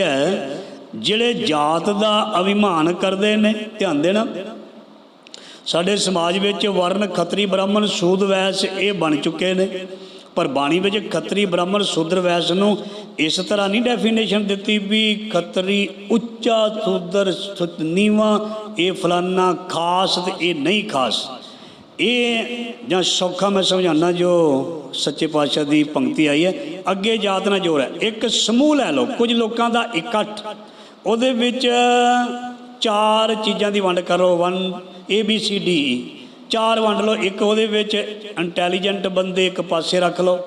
ਹੈ, ਜਿਹੜੇ ਜਾਤ ਦਾ ਅਭਿਮਾਨ ਕਰਦੇ ਨੇ, ਧਿਆਨ ਦੇਣਾ। ਸਾਡੇ ਸਮਾਜ ਵਿੱਚ ਵਰਨ ਖੱਤਰੀ ਬ੍ਰਾਹਮਣ ਸੂਦ ਵੈਸ ਇਹ ਬਣ ਚੁੱਕੇ ਨੇ, ਪਰ ਬਾਣੀ ਵਿੱਚ ਖੱਤਰੀ ਬ੍ਰਾਹਮਣ ਸੂਦਰ ਵੈਸ ਨੂੰ ਇਸ ਤਰ੍ਹਾਂ ਨਹੀਂ ਡੈਫੀਨੇਸ਼ਨ ਦਿੱਤੀ ਵੀ ਖੱਤਰੀ ਉੱਚਾ ਸੂਦਰ ਨੀਵਾ, ਇਹ ਫਲਾਨਾ ਖਾਸ ਤੇ ਇਹ ਨਹੀਂ ਖਾਸ। ਇਹ ਜਾਂ ਸੌਖਾ ਮੈਂ ਸਮਝਾਣਾ ਜੋ ਸੱਚੇ ਪਾਤਸ਼ਾਹ ਦੀ ਪੰਕਤੀ ਆਈ ਹੈ, ਅੱਗੇ ਜਾਤ ਨਾਲ ਜੋੜ ਹੈ। ਇੱਕ ਸਮੂਹ ਲੈ ਲਓ, ਕੁਝ ਲੋਕਾਂ ਦਾ ਇਕੱਠ। ਉਹਦੇ ਵਿੱਚ ਚਾਰ ਚੀਜ਼ਾਂ ਦੀ ਵੰਡ ਕਰੋ 1 ਏ ਬੀ ਸੀ ਡੀ ਚਾਰ ਵੰਡ ਲਓ, ਇੱਕ ਉਹਦੇ ਵਿੱਚ ਇੰਟੈਲੀਜੈਂਟ ਬੰਦੇ ਇੱਕ ਪਾਸੇ ਰੱਖ ਲਓ,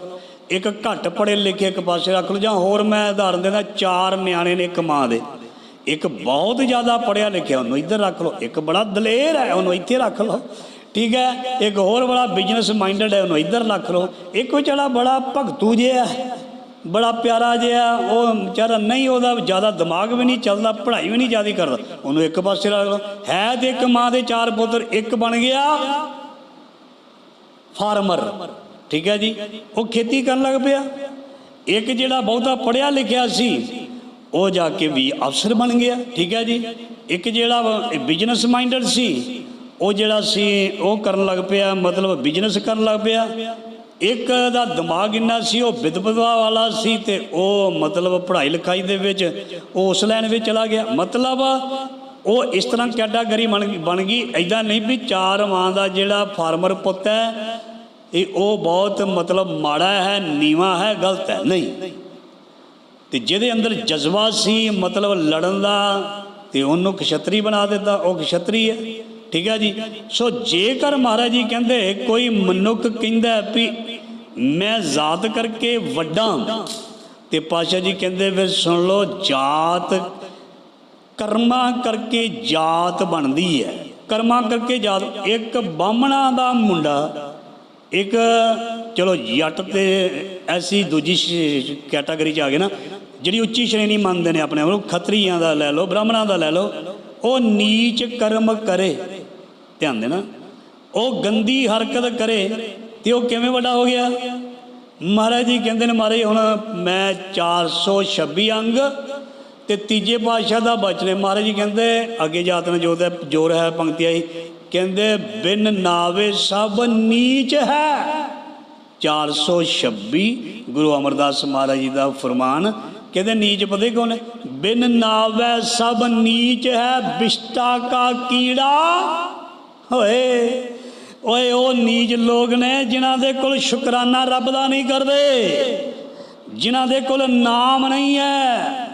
ਇੱਕ ਘੱਟ ਪੜ੍ਹੇ ਲਿਖੇ ਇੱਕ ਪਾਸੇ ਰੱਖ ਲਓ, ਜਾਂ ਹੋਰ ਮੈਂ ਉਦਾਹਰਨ ਦਿੰਦਾ, ਚਾਰ ਨਿਆਣੇ ਨੇ ਇੱਕ ਮਾਂ ਦੇ। ਇੱਕ ਬਹੁਤ ਜ਼ਿਆਦਾ ਪੜ੍ਹਿਆ ਲਿਖਿਆ, ਉਹਨੂੰ ਇੱਧਰ ਰੱਖ ਲਓ, ਇੱਕ ਬੜਾ ਦਲੇਰ ਹੈ, ਉਹਨੂੰ ਇੱਥੇ ਰੱਖ ਲਓ। ਠੀਕ ਹੈ, ਇੱਕ ਹੋਰ ਬੜਾ ਬਿਜ਼ਨਸ ਮਾਈਂਡਡ ਹੈ, ਉਹਨੂੰ ਇੱਧਰ ਰੱਖ ਲਓ। ਇੱਕ ਵਿਚਾਰਾ ਬੜਾ ਭਗਤੂ ਜਿਹਾ ਬੜਾ ਪਿਆਰਾ ਜਿਹਾ ਉਹ ਵਿਚਾਰਾ ਨਹੀਂ, ਉਹਦਾ ਜ਼ਿਆਦਾ ਦਿਮਾਗ ਵੀ ਨਹੀਂ ਚੱਲਦਾ, ਪੜ੍ਹਾਈ ਵੀ ਨਹੀਂ ਜ਼ਿਆਦਾ ਕਰਦਾ। ਉਹਨੂੰ ਇੱਕ ਪਾਸੇ ਰੱਖ ਲਓ। ਹੈ ਤੇ ਇੱਕ ਮਾਂ ਦੇ ਚਾਰ ਪੁੱਤਰ, ਇੱਕ ਬਣ ਗਿਆ ਫਾਰਮਰ ਠੀਕ ਹੈ ਜੀ, ਉਹ ਖੇਤੀ ਕਰਨ ਲੱਗ ਪਿਆ। ਇੱਕ ਜਿਹੜਾ ਬਹੁਤਾ ਪੜਿਆ ਲਿਖਿਆ ਸੀ, ਉਹ ਜਾ ਕੇ ਵੀ ਅਫਸਰ ਬਣ ਗਿਆ। ਠੀਕ ਹੈ ਜੀ, ਇੱਕ ਜਿਹੜਾ ਬਿਜ਼ਨਸ ਮਾਈਂਡਡ ਸੀ ਉਹ ਜਿਹੜਾ ਸੀ, ਉਹ ਕਰਨ ਲੱਗ ਪਿਆ, ਮਤਲਬ ਬਿਜ਼ਨਸ ਕਰਨ ਲੱਗ ਪਿਆ। ਇੱਕ ਦਾ ਦਿਮਾਗ ਇੰਨਾ ਸੀ, ਉਹ ਵਿਦਵਤਾ ਵਾਲਾ ਸੀ ਤੇ ਉਹ ਮਤਲਬ ਪੜ੍ਹਾਈ ਲਿਖਾਈ ਦੇ ਵਿੱਚ, ਉਹ ਉਸ ਲਾਈਨ ਵਿੱਚ ਚਲਾ ਗਿਆ। ਮਤਲਬ ਉਹ ਇਸ ਤਰ੍ਹਾਂ ਕੈਟਾਗਰੀ ਬਣ ਗਈ ਬਣ ਗਈ। ਐਦਾਂ ਨਹੀਂ ਵੀ ਚਾਰ ਮਾਂ ਦਾ ਜਿਹੜਾ ਫਾਰਮਰ ਪੁੱਤ ਹੈ, ਇਹ ਉਹ ਬਹੁਤ ਮਤਲਬ ਮਾੜਾ ਹੈ, ਨੀਵਾ ਹੈ, ਗਲਤ ਹੈ। ਨਹੀਂ। ਤੇ ਜਿਹਦੇ ਅੰਦਰ ਜਜ਼ਬਾ ਸੀ, ਮਤਲਬ ਲੜਨ ਦਾ, ਤੇ ਉਹਨੂੰ ਕਸ਼ਤਰੀ ਬਣਾ ਦਿੱਤਾ। ਉਹ ਕਸ਼ਤਰੀ ਹੈ। ਠੀਕ ਹੈ ਜੀ? ਸੋ ਜੇਕਰ ਮਹਾਰਾਜ ਜੀ ਕਹਿੰਦੇ, ਕੋਈ ਮਨੁੱਖ ਕਹਿੰਦਾ ਵੀ ਮੈਂ ਜ਼ਾਤ ਕਰਕੇ ਵੱਡਾ ਤੇ ਪਾਸ਼ਾ ਜੀ ਕਹਿੰਦੇ ਫਿਰ ਸੁਣ ਲਓ, ਜਾਤ ਕਰਮਾਂ ਕਰਕੇ ਜਾਤ ਬਣਦੀ ਹੈ। ਕਰਮਾਂ ਕਰਕੇ ਜਾਤ, ਇੱਕ ਬਾਹਮਣਾ ਦਾ ਮੁੰਡਾ, ਇੱਕ ਚਲੋ ਜੱਟ ਤੇ ਐਸੀ ਦੂਜੀ ਕੈਟਾਗਰੀ ਚ ਆ ਗਏ ਨਾ, ਜਿਹੜੀ ਉੱਚੀ ਸ਼੍ਰੇਣੀ ਮੰਨਦੇ ਨੇ ਆਪਣੇ ਆਪ ਨੂੰ ਖੱਤਰੀਆਂ ਦਾ ਲੈ ਲਓ, ਬ੍ਰਾਹਮਣਾਂ ਦਾ ਲੈ ਲਓ, ਉਹ ਨੀਚ ਕਰਮ ਕਰੇ। ਧਿਆਨ ਦੇਣਾ। ਉਹ ਗੰਦੀ ਹਰਕਤ ਕਰੇ ਤੇ ਉਹ ਕਿਵੇਂ ਵੱਡਾ ਹੋ ਗਿਆ? ਮਹਾਰਾਜ ਜੀ ਕਹਿੰਦੇ ਨੇ, ਮਹਾਰਾਜ ਹੁਣ ਮੈਂ 426 ਅੰਗ ਤੇ ਤੀਜੇ ਪਾਤਸ਼ਾਹ ਦਾ ਬਚਨੇ ਮਹਾਰਾਜ ਜੀ ਕਹਿੰਦੇ, ਅੱਗੇ ਜਾਤ ਨਾਲ ਜੋਰ ਹੈ ਜੋਰ ਹੈ ਪੰਕਤੀ ਆਈ ਕਹਿੰਦੇ, ਬਿਨ ਨਾਵੇ ਸਭ ਨੀਚ ਹੈ। 426 ਗੁਰੂ ਅਮਰਦਾਸ ਮਹਾਰਾਜ ਜੀ ਦਾ ਫਰਮਾਨ। ਕਹਿੰਦੇ, ਨੀਚ ਪਤਾ ਕੌਣ ਹੈ? ਬਿਨ ਨਾਵੇ ਸਭ ਨੀਚ ਹੈ, ਬਿਸ਼ਟਾ ਕਾ ਕੀੜਾ ਹੋਏ ਓਏ, ਉਹ ਨੀਜ ਲੋਕ ਨੇ ਜਿਨ੍ਹਾਂ ਦੇ ਕੋਲ ਸ਼ੁਕਰਾਨਾ ਰੱਬ ਦਾ ਨਹੀਂ ਕਰਦੇ, ਜਿਨ੍ਹਾਂ ਦੇ ਕੋਲ ਨਾਮ ਨਹੀਂ ਹੈ।